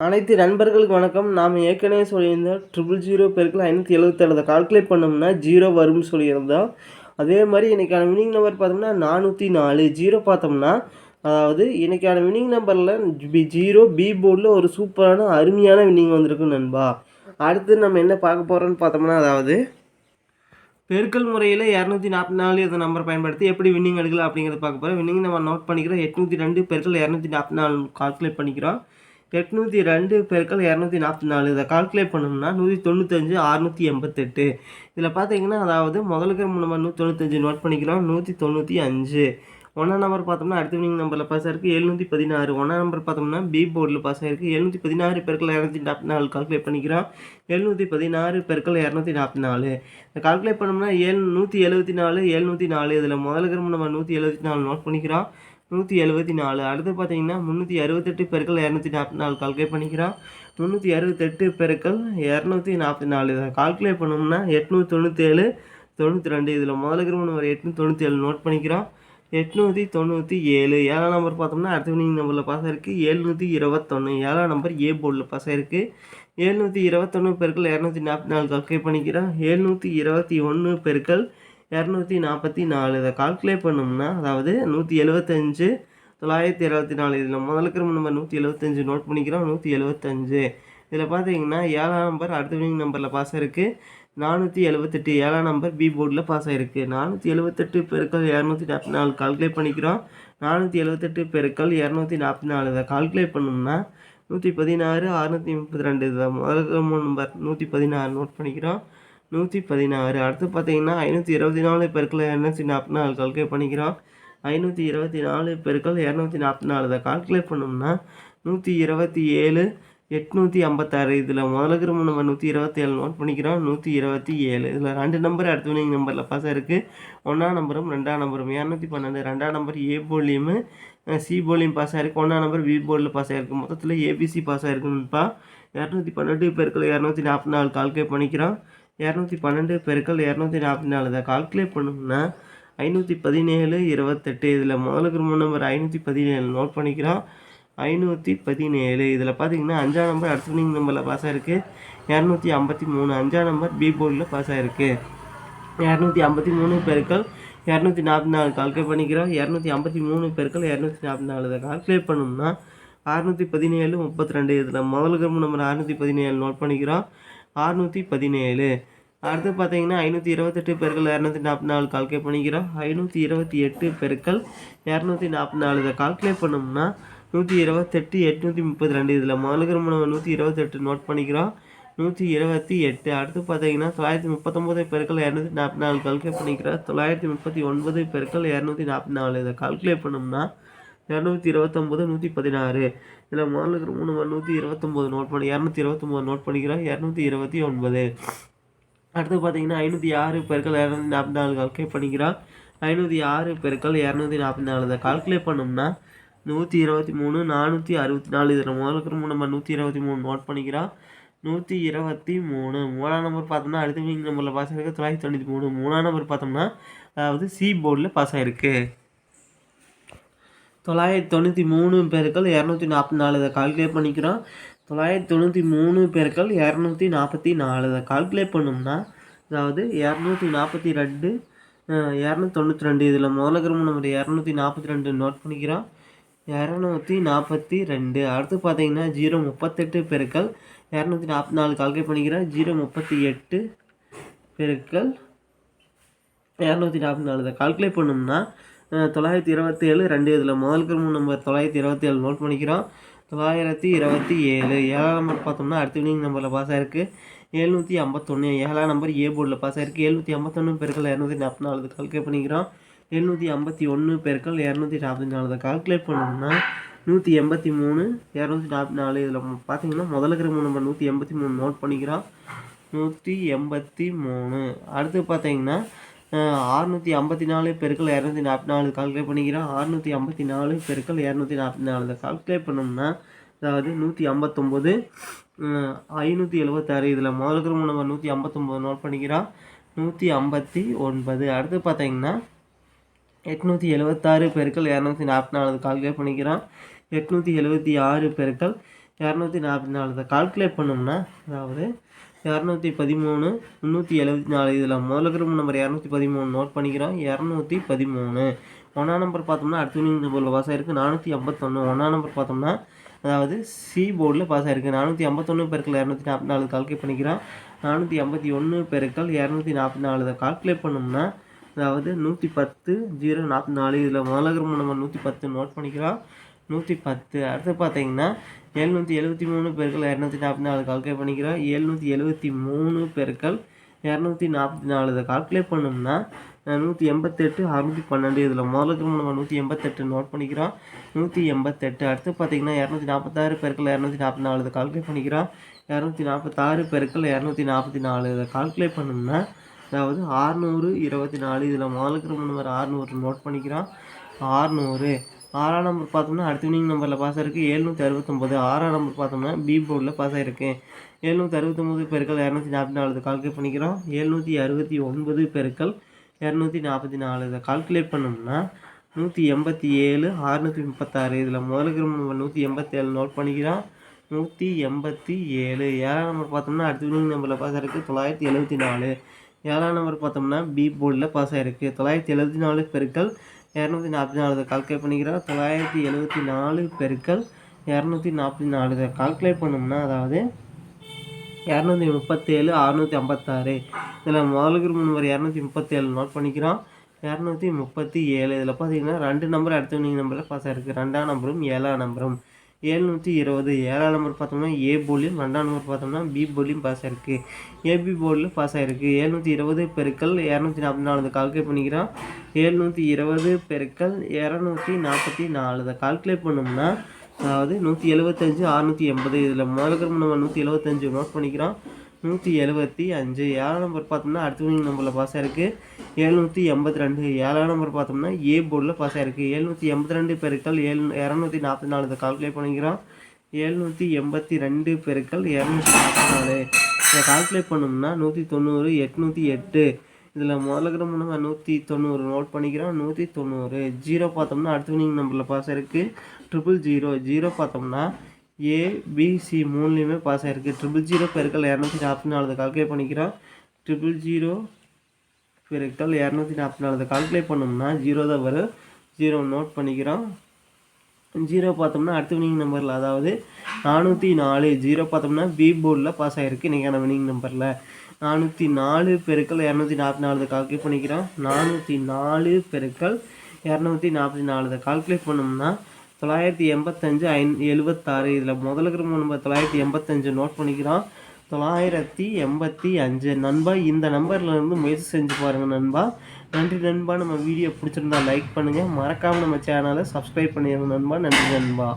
அனைத்து நண்பர்களுக்கு வணக்கம். நாம் ஏற்கனவே சொல்லியிருந்தோம் ட்ரிபிள் ஜீரோ பெருக்கில் ஐநூற்றி எழுபத்தேழு கால்குலேட் பண்ணோம்னா ஜீரோ வரும்னு சொல்லியிருந்தோம். அதே மாதிரி இன்றைக்கான வினிங் நம்பர் பார்த்தோம்னா நானூற்றி நாலு. ஜீரோ பார்த்தோம்னா அதாவது இன்றைக்கான வினிங் நம்பரில் பி ஜீரோ பி போர்டில் ஒரு சூப்பரான அருமையான வினிங் வந்திருக்கு நண்பா. அடுத்து நம்ம என்ன பார்க்க போகிறோம்னு பார்த்தோம்னா அதாவது பெருக்கல் முறையில் இரநூத்தி நாற்பத்தி நாலு இந்த நம்பர் பயன்படுத்தி எப்படி வின்னிங் எடுக்கலாம் அப்படிங்கிறத பார்க்க போகிறோம் வின்னிங் நம்ம நோட் பண்ணிக்கிறோம். எட்நூற்றி ரெண்டு பெருக்கல் இரநூத்தி நாற்பத்தி நாலு கால்குலேட் பண்ணிக்கிறோம். எட்நூற்றி ரெண்டு பெருக்கள் இரநூத்தி நாற்பத்தி நாலு. இதை கால்குலேட் பண்ணோம்னா நூற்றி தொண்ணூத்தஞ்சு அறுநூற்றி எண்பத்தெட்டு. இதில் பார்த்தீங்கன்னா அதாவது முதலுக்கு நம்ம நூற்றி தொண்ணூத்தஞ்சு நோட் பண்ணிக்கிறோம் நூற்றி தொண்ணூற்றி அஞ்சு. ஒன்றாம் நம்பர் பார்த்தோம்னா அடுத்த வினிங் நம்பரில் பாஸ் ஆயிருக்கு எழுநூற்றி பதினாறு. ஒன்றாம் நம்பர் பார்த்தோம்னா பி போர்டில் பாஸ் ஆயிருக்கு. எழுநூற்றி பதினாறு பெருக்கள் இரநூத்தி நாற்பத்தி நாலு கால்குலேட் பண்ணிக்கிறோம். எழுநூற்றி பதினாறு பெருக்கள் இரநூத்தி நாற்பத்தி நாலு. இதை கால்குலேட் பண்ணோம்னா ஏழு நூற்றி எழுபத்தி நாலு எழுநூற்றி நாலு. இதில் முதலுக்கு நம்ம நூற்றி எழுபத்தி நாலு நோட் பண்ணிக்கிறோம். நூற்றி எழுபத்தி நாலு. அடுத்து பார்த்தீங்கன்னா முந்நூற்றி அறுபத்தெட்டு பெருக்கள் இரநூத்தி நாற்பத்தி நாலு கால்குலேட் பண்ணிக்கிறோம். முந்நூற்றி அறுபத்தெட்டு பெருக்கள் இரநூத்தி நாற்பத்தி நாலு. இதை கால்குலேட் பண்ணோம்னா எட்நூற்றி தொண்ணூற்றேழு தொண்ணூற்றி ரெண்டு. இதில் முதல்ல இருக்கிற நம்பர் எட்நூற்றி தொண்ணூற்றி ஏழு நோட் பண்ணிக்கிறோம். எட்நூற்றி தொண்ணூற்றி ஏழு ஏழாம் நம்பர் பார்த்தோம்னா அடுத்த வினிங் நம்பரில் பாஸ் ஆயிருக்கு. ஏழ்நூற்றி இருபத்தொன்று ஏழாம் நம்பர் ஏ போர்டில் பாஸ் ஆயிருக்கு. ஏழ்நூற்றி இருபத்தொன்று பெருக்கள் இரநூத்தி நாற்பத்தி நாலு கால்குலேட் பண்ணிக்கிறோம். ஏழ்நூற்றி இருபத்தி ஒன்று பெருக்கள் இரநூத்தி நாற்பத்தி நாலு. இதை கால்குலேட் பண்ணோம்னா அதாவது நூற்றி எழுபத்தஞ்சு தொள்ளாயிரத்தி இருபத்தி நாலு. இதில் முதலுக்கு நம்பர் நூற்றி எழுபத்தஞ்சு நோட் பண்ணிக்கிறோம் நூற்றி எழுபத்தஞ்சு இதில் பார்த்தீங்கன்னா ஏழாம் நம்பர் அடுத்த வினிங் நம்பரில் பாஸ் ஆயிருக்கு. நானூற்றி எழுபத்தெட்டு ஏழாம் நம்பர் பி போர்டில் பாஸ் ஆகிருக்கு நானூற்றி எழுபத்தெட்டு பெருக்கள் இரநூத்தி நாற்பத்தி நாலு கால்குலேட் பண்ணிக்கிறோம். நானூற்றி எழுபத்தெட்டு பெருக்கள் இரநூத்தி நாற்பத்தி நாலு. இதை கால்குலேட் பண்ணோம்னா நூற்றி பதினாறு அறுநூற்றி முப்பத்தி ரெண்டு. இதை முதல் நம்பர் நூற்றி பதினாறு நோட் பண்ணிக்கிறோம். நூற்றி பதினாறு. அடுத்து பார்த்தீங்கன்னா ஐநூற்றி இருபத்தி நாலு பெருக்கள் இரநூத்தி நாற்பத்தி நாலு கால்குலேட் பண்ணிக்கிறோம். ஐநூற்றி இருபத்தி நாலு பெருக்கள் இரநூத்தி நாற்பத்தி நாலு இதை கால்குலேட் பண்ணோம்னா நூற்றி இருபத்தி ஏழு எட்நூற்றி ஐம்பத்தாறு. இதில் முதலுக்கு நம்ம நூற்றி இருபத்தி ஏழு நோட் பண்ணிக்கிறோம். நூற்றி இருபத்தி ஏழு. இதில் ரெண்டு நம்பர் அடுத்த வினிங் நம்பரில் பாஸ் இருக்குது ஒன்றாம் நம்பரும் ரெண்டாம் நம்பரும் இரநூத்தி பன்னெண்டு. ரெண்டாம் நம்பர் ஏ போலியும் சி போலியும் பாஸ் ஆகிருக்கு ஒன்றாம் நம்பர் வி போர்டில் பாஸ் ஆகிருக்கு மொத்தத்தில் ஏபிசி பாஸ் ஆகிருக்குன்னுப்பா இரநூத்தி பன்னெண்டு பெருக்கள் இரநூத்தி நாற்பத்தி நாலு கால்குலேட் பண்ணிக்கிறோம். இரநூத்தி பன்னெண்டு பெருக்கள் இரநூத்தி நாற்பத்தி நாலு. இதை கால்குலேட் பண்ணோம்னா ஐநூற்றி பதினேழு இருபத்தெட்டு. இதில் முதல் மூணு நம்பர் ஐநூற்றி பதினேழு. நோட் பண்ணிக்கிறோம். ஐநூற்றி பதினேழு. இதில் பார்த்தீங்கன்னா அஞ்சாம் நம்பர் அடுத்த நம்பரில் பாஸ் ஆகிருக்கு இரநூத்தி ஐம்பத்தி மூணு. அஞ்சாம் நம்பர் பி போர்டில் பாஸ் ஆகிருக்கு இரநூத்தி ஐம்பத்தி மூணு பெருக்கள் இரநூத்தி நாற்பத்தி நாலு. கால்குலேட் பண்ணிக்கிறோம். இரநூத்தி ஐம்பத்தி மூணு பெருக்கள் இரநூத்தி நாற்பத்தி நாலு. இதை கால்குலேட் பண்ணோம்னா அறுநூற்றி பதினேழு முப்பத்தி ரெண்டு. இதில் முதல் கிரம நம்பர் அறுநூற்றி பதினேழு. நோட் பண்ணிக்கிறோம். அறுநூற்றி பதினேழு. அடுத்து பார்த்தீங்கன்னா ஐநூற்றி இருபத்தெட்டு பெருக்கள் இரநூத்தி நாற்பத்தி நாலு கால்குலேட் பண்ணிக்கிறோம். ஐநூற்றி இருபத்தி எட்டு பெருக்கள் இரநூத்தி நாற்பத்தி நாலு. இதை கால்குலேட் பண்ணோம்னா நூற்றி இருபத்தெட்டு எட்நூற்றி முப்பத்தி ரெண்டு. இதில் முதலுக்கு நம்ம நூற்றி இருபத்தெட்டு நோட் பண்ணிக்கிறோம். நூற்றி இருபத்தி எட்டு. அடுத்து பார்த்தீங்கன்னா தொள்ளாயிரத்தி முப்பத்தொம்போது பெருக்கள் இரநூத்தி நாற்பத்தி நாலு கால்குலேட் பண்ணிக்கிறோம். தொள்ளாயிரத்தி முப்பத்தி ஒன்பது பெருக்கள் இரநூத்தி நாற்பத்தி நாலு. இதை கால்குலேட் பண்ணோம்னா இரநூத்தி இருபத்தொம்போது நூற்றி பதினாறு. இதில் முதலுக்கு மூணு நூற்றி இருபத்தொம்போது நோட் பண்ணி இரநூத்தி இருபத்தொம்போது நோட் பண்ணிக்கிறோம் இரநூத்தி இருபத்தி ஒன்பது. அடுத்து பார்த்தீங்கன்னா ஐநூற்றி ஆறு பெருக்கள் இரநூத்தி நாற்பத்தி நாலு கால்குலேட் பண்ணிக்கிறோம் ஐநூற்றி ஆறு பெருக்கள் இரநூத்தி நாற்பத்தி நாலு. இதை கால்குலேட் பண்ணோம்னா நூற்றி இருபத்தி மூணு நானூற்றி அறுபத்தி நாலு. இதில் முதலுக்கு நம்பர் நூற்றி இருபத்தி மூணு நோட் பண்ணிக்கிறோம் நூற்றி இருபத்தி மூணு. மூணாம் நம்பர் பார்த்தோம்னா அடுத்த விங் நம்பரில் பாஸ் ஆகிருக்கு தொள்ளாயிரத்தி தொண்ணூற்றி மூணு. மூணாம் நம்பர் பார்த்தோம்னா அதாவது சி போர்டில் பாஸ் ஆகிருக்கு தொள்ளாயிரத்தி தொண்ணூற்றி மூணு பேருக்கள் இரநூத்தி நாற்பத்தி நாலு இதை கால்குலேட் பண்ணிக்கிறோம். தொள்ளாயிரத்தி தொண்ணூற்றி மூணு பேருக்கள் இரநூத்தி நாற்பத்தி நாலு இதை கால்குலேட் பண்ணோம்னா அதாவது இரநூத்தி நாற்பத்தி ரெண்டு இரநூத்தி தொண்ணூற்றி ரெண்டு இதில் முதல்ல நம்பர் இரநூத்தி நாற்பத்தி ரெண்டு நோட் பண்ணிக்கிறோம். இரநூத்தி நாற்பத்தி ரெண்டு. அடுத்து பார்த்தீங்கன்னா ஜீரோ முப்பத்தெட்டு பெருக்கள் இரநூத்தி நாற்பத்தி நாலு கால்குலேட் பண்ணிக்கிறேன் ஜீரோ முப்பத்தி எட்டு பெருக்கள் இரநூத்தி நாற்பத்தி நாலு இதை கால்குலேட் பண்ணோம்னா தொள்ளாயிரத்தி இருபத்தி ஏழு ரெண்டு இதில் முதல் கிரம நம்பர் தொள்ளாயிரத்தி இருபத்தி ஏழு நோட் பண்ணிக்கிறோம். தொள்ளாயிரத்தி இருபத்தி ஏழு ஏழாம் நம்பர் பார்த்தோம்னா அடுத்த வினிங் நம்பரில் பாஸ் ஆயிருக்கு. எழுநூற்றி ஐம்பத்தொன்று ஏழாம் நம்பர் ஏ போர்டில் பாஸ் ஆயிருக்கு. எழுநூற்றி ஐம்பத்தொன்று பெருக்கள் இரநூத்தி நாற்பத்தி நாலு கால்குலேட் பண்ணிக்கிறோம். எழுநூற்றி ஐம்பத்தி ஒன்று பெருக்கள் இரநூத்தி நாற்பத்தி நாலு கால்குலேட் பண்ணோம்னா நூற்றி எண்பத்தி மூணு இரநூத்தி நாற்பத்தி நாலு இதில் பார்த்தீங்கன்னா முதல்ல இருக்கிற நம்பர் நூற்றி எண்பத்தி மூணு நோட் பண்ணிக்கிறோம். நூற்றி எண்பத்தி மூணு. அடுத்து பார்த்தீங்கன்னா அறுநூற்றி ஐம்பத்தி நாலு பெருக்கள் இரநூத்தி நாற்பத்தி நாலு கால்குலேட் பண்ணிக்கிறோம் அறுநூற்றி ஐம்பத்தி நாலு பெருக்கள் இரநூத்தி நாற்பத்தி நாலு இதை கால்குலேட் பண்ணோம்னா அதாவது நூற்றி ஐம்பத்தொம்போது ஐநூற்றி எழுபத்தாறு இதில் முதல் கிரம நம்ம நூற்றி ஐம்பத்தொம்போது நோட் பண்ணிக்கிறோம். நூற்றி ஐம்பத்தி ஒன்பது. அடுத்து பார்த்தீங்கன்னா எட்நூற்றி எழுபத்தாறு பெருக்கள் இரநூத்தி நாற்பத்தி நாலு கால்குலேட் பண்ணிக்கிறோம். எட்நூற்றி எழுபத்தி ஆறு பெருக்கள் இரநூத்தி நாற்பத்தி நாலு இதை கால்குலேட் பண்ணோம்னா அதாவது இரநூத்தி பதிமூணு முந்நூற்றி எழுபத்தி நாலு. இதில் முதல்ல இருக்கிற நம்பர் இரநூத்தி பதிமூணு நோட் பண்ணிக்கிறோம் இரநூத்தி பதிமூணு. ஒன்றாம் நம்பர் பார்த்தோம்னா அடுத்த வினிங் நம்பரில் பாஸ் ஆயிருக்கு. நானூற்றி ஐம்பத்தொன்று ஒன்றாம் நம்பர் பார்த்தோம்னா அதாவது சி போர்டில் பாஸ் ஆயிருக்கு. நானூற்றி ஐம்பத்தொன்று பெருக்கள் இரநூத்தி நாற்பத்தி நாலு கால்குலேட் பண்ணிக்கிறோம் நானூற்றி ஐம்பத்தி ஒன்று பெருக்கள் இரநூத்தி நாற்பத்தி நாலு. இதை கால்குலேட் பண்ணோம்னா அதாவது நூற்றி பத்து ஜீரோ நாற்பத்தி நாலு. இதில் முதலகிரம நம்ம நூற்றி பத்து நோட் பண்ணிக்கிறோம். நூற்றி பத்து. அடுத்து பார்த்தீங்கன்னா எழுநூற்றி எழுபத்தி மூணு பெருக்கள் இரநூத்தி நாற்பத்தி நாலு கால்குலேட் பண்ணிக்கிறோம். எழுநூற்றி எழுபத்தி மூணு பெருக்கள் இரநூத்தி நாற்பத்தி நாலு. இதை கால்குலேட் பண்ணோம்னா நூற்றி எண்பத்தெட்டு அறுநூற்றி பன்னெண்டு. இதில் முதலுக்கு நம்ம நூற்றி எண்பத்தெட்டு நோட் பண்ணிக்கிறோம். நூற்றி எண்பத்தெட்டு. அடுத்து பார்த்தீங்கன்னா இரநூத்தி நாற்பத்தாறு பெருக்கள் இரநூத்தி நாற்பத்தி நாலு. இதை கால்குலேட் பண்ணிக்கிறோம். இரநூத்தி நாற்பத்தாறு பெருக்கள் இரநூத்தி நாற்பத்தி நாலு. இதை கால்குலேட் பண்ணோம்னா அதாவது ஆறுநூறு இருபத்தி நாலு. இதில் முதலுக்கு நம்பர் ஆறுநூறு நோட் பண்ணிக்கிறோம். ஆறுநூறு ஆறாம் நம்பர் பார்த்தோம்னா அடுத்த வினிங் நம்பரில் பாஸ் இருக்குது எழுநூற்றி அறுபத்தொம்போது ஆறாம் நம்பர் பார்த்தோம்னா பி போர்டில் பாஸ் ஆகிருக்கு எழுநூற்றி அறுபத்தொம்போது பெருக்கள் இரநூத்தி நாற்பத்தி நாலு. கால்குலேட் பண்ணிக்கிறோம். எழுநூற்றி அறுபத்தி ஒன்பது பெருக்கள் இரநூத்தி நாற்பத்தி நாலு. இதை கால்குலேட் பண்ணோம்னா நூற்றி எண்பத்தி ஏழு அறுநூற்றி முப்பத்தாறு. இதில் முதலுக்கு நம்ம நூற்றி எண்பத்தேழு நோட் பண்ணிக்கிறோம். நூற்றி எண்பத்தி ஏழு. ஏழாம் நம்பர் பார்த்தோம்னா அடுத்த வினிங் நம்பரில் பாஸ் இருக்குது தொள்ளாயிரத்தி எழுபத்தி நாலு. ஏழாம் நம்பர் பார்த்தோம்னா பி போர்டில் பாஸ் ஆகிருக்கு தொள்ளாயிரத்தி எழுபத்தி நாலு பெருக்கள் இரநூத்தி நாற்பத்தி நாலு கால்குலேட் பண்ணிக்கிறோம். தொள்ளாயிரத்தி எழுபத்தி நாலு பெருக்கள் இரநூத்தி நாற்பத்தி நாலு இதை கால்குலேட் பண்ணோம்னா அதாவது இரநூத்தி முப்பத்தேழு அறுநூற்றி ஐம்பத்தாறு. இதில் முதலுக்கு நம்பர் இரநூத்தி முப்பத்தேழு நோட் பண்ணிக்கிறோம். இரநூத்தி முப்பத்தி ஏழு இதில் பார்த்தீங்கன்னா ரெண்டு நம்பர் அடுத்த நீங்கள் நம்பரில் பாஸ் ஆகிருக்கு ரெண்டாம் நம்பரும் ஏழாம் நம்பரும் ஏழ்நூற்றி இருபது. ஏழாம் நம்பர் பார்த்தோம்னா ஏ போலியும் ரெண்டாம் நம்பர் பார்த்தோம்னா பி போலியும் பாஸ் ஆகிருக்கு ஏபி போர்டில் பாஸ் ஆகிருக்கு ஏழ்நூற்றி இருபது பெருக்கள் இரநூத்தி நாற்பத்தி நாலு. கால்குலேட் பண்ணிக்கிறோம். ஏழ்நூற்றி இருபது பெருக்கள் இரநூத்தி நாற்பத்தி நாலு. இதை கால்குலேட் பண்ணோம்னா அதாவது நூற்றி எழுபத்தஞ்சு அறுநூற்றி எண்பது. இதில் முதல்ல நம்ம நூற்றி எழுபத்தஞ்சு நோட் பண்ணிக்கிறோம். நூற்றி எழுபத்தி அஞ்சு. ஏழாம் நம்பர் பார்த்தோம்னா அடுத்த வினிங் நம்பரில் பாஸ் ஆயிருக்கு. எழுநூற்றி எண்பத்தி ரெண்டு. ஏழாம் நம்பர் பார்த்தோம்னா ஏ போர்டில் பாஸ் ஆயிருக்கு. எழுநூற்றி எண்பத்தி ரெண்டு பெருக்கள் ஏழு இரநூத்தி நாற்பத்தி நாலு. இதை கால்குலேட் பண்ணிக்கிறோம். எழுநூற்றி எண்பத்தி ரெண்டு பெருக்கள் இரநூத்தி நாற்பத்தி நாலு. இதை கால்குலேட் பண்ணோம்னா நூற்றி தொண்ணூறு எட்நூற்றி எட்டு. இதில் முதல்ல இருக்கிற நம்ம நூற்றி தொண்ணூறு நோட் பண்ணிக்கிறோம். நூற்றி தொண்ணூறு. ஜீரோ பார்த்தோம்னா அடுத்த வினிங் நம்பரில் பாஸ் ஆயிருக்கு. ட்ரிபிள் ஜீரோ ஜீரோ பார்த்தோம்னா ஏபிசி மூணுலேயுமே பாஸ் ஆகிருக்கு ட்ரிபிள் ஜீரோ பெருக்கள் இரநூத்தி நாற்பத்தி நாலு கால்குலேட் பண்ணிக்கிறோம். ட்ரிபிள் ஜீரோ பெருக்கள் இரநூத்தி நாற்பத்தி நாலு கால்குலேட் பண்ணோம்னா ஜீரோ தான் வரும். ஜீரோ நோட் பண்ணிக்கிறோம். ஜீரோ பார்த்தோம்னா அடுத்த வினிங் நம்பரில் அதாவது நானூற்றி நாலு ஜீரோ பார்த்தோம்னா பி போர்டில் பாஸ் ஆகிருக்கு இன்றைக்கான வினிங் நம்பரில் நானூற்றி நாலு பெருக்கள் இரநூத்தி நாற்பத்தி நாலு கால்குலேட் பண்ணிக்கிறோம். நானூற்றி நாலு பெருக்கள் இரநூத்தி நாற்பத்தி நாலு கால்குலேட் பண்ணோம்னா தொள்ளாயிரத்தி எண்பத்தஞ்சு ஐ எழுபத்தாறு இதில் முதல்ல இருக்கிற நம்பர் தொள்ளாயிரத்தி எண்பத்தஞ்சு நோட் பண்ணிக்கிறோம் தொள்ளாயிரத்தி எண்பத்தி அஞ்சு. நண்பா இந்த நம்பரில் இருந்து முயற்சி செஞ்சு பாருங்கள் நண்பா. நன்றி நண்பா. நம்ம வீடியோ பிடிச்சிருந்தா லைக் பண்ணுங்கள் மறக்காமல் நம்ம சேனலை சப்ஸ்கிரைப் பண்ணிடுங்க நண்பா. நன்றி நண்பா.